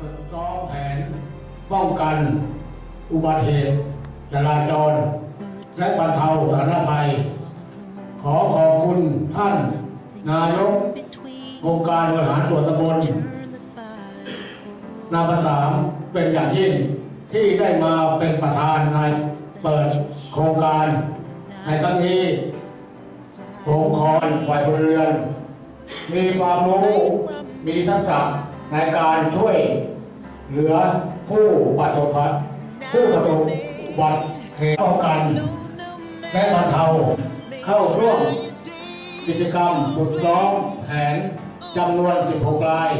ฝึกซ้อมแผน ป้องกัน อุบัติเหตุจราจร และบรรเทาสาธารณภัย ขอขอบคุณท่าน นายกองค์การบริหารส่วนตำบลนาประสามเป็นอย่างยิ่งที่ได้มาเป็นประธานในเปิดโครงการ ในครั้งนี้ผมขอฝ่ายพลเรือน มีความรู้ มีทักษะ ในการช่วยเหลือผู้ประสบภัยผู้ประสบอุบัติเหตุป้องกัน และบรรเทาเข้าร่วมกิจกรรมฝึกซ้อมแผนจำนวน 16 ราย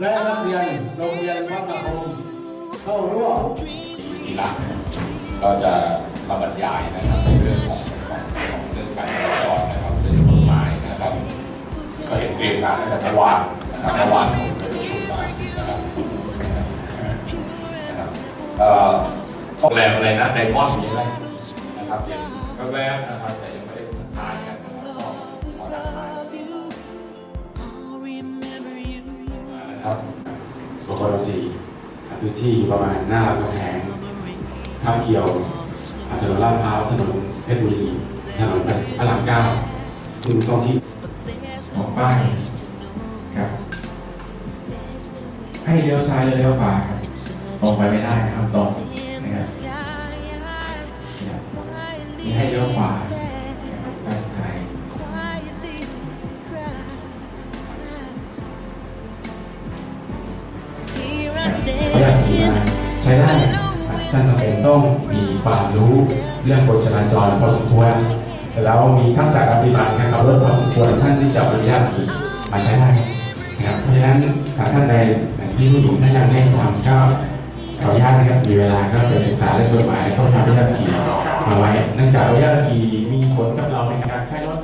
และนักเรียนโรงเรียนวัดตะพงเข้าร่วมทีหลังก็จะมาบรรยายนะครับเรื่องของของของเรื่องการจราจรนะครับเรื่องกฎหมายนะครับ ก็เห็นเตรียมงานตั้งแต่เมื่อวาน เมื่อวานผมไปประชุมมานะครับนะครับเอ่อโรงแรมอะไรนะไดมอนด์มีอะไรนะครับเป็นแรกๆนะครับแต่ยังไม่ได้ทานกันนะครับก็ขอทักทายนะครับบกรสีพื้นที่อยู่ประมาณหน้ารามคำแหงท่าเขียวถนนลาดพร้าวถนนเพชรบุรีถนนพระรามเก้าซึ่งต้องที่ของป้ายครับ ให้เลี้ยวซ้ายหรือเลี้ยวขวาครับตรงไปไม่ได้ครับตรงนะครับนี่ให้เลี้ยวขวาด้านท้ายเขาอยากขี่มาใช้ได้ท่านจำเป็นต้องมีความรู้เรื่องกฎจราจรพอสมควรแล้วมีทักษะการปฏิบัติการขับรถพอสมควรท่านที่จะอนุญาตขี่มาใช้ได้ นะครับเพราะฉะนั้นท่านใดที่ผู้หญิงท่านยังไม่ทำก็ขออนุญาตนะครับมีเวลาก็ไปศึกษาเรื่องกฎหมายต้องทำวิทยาขี่มาไว้เนื่องจากวิทยาขี่มีผลกับเราในการใช้รถ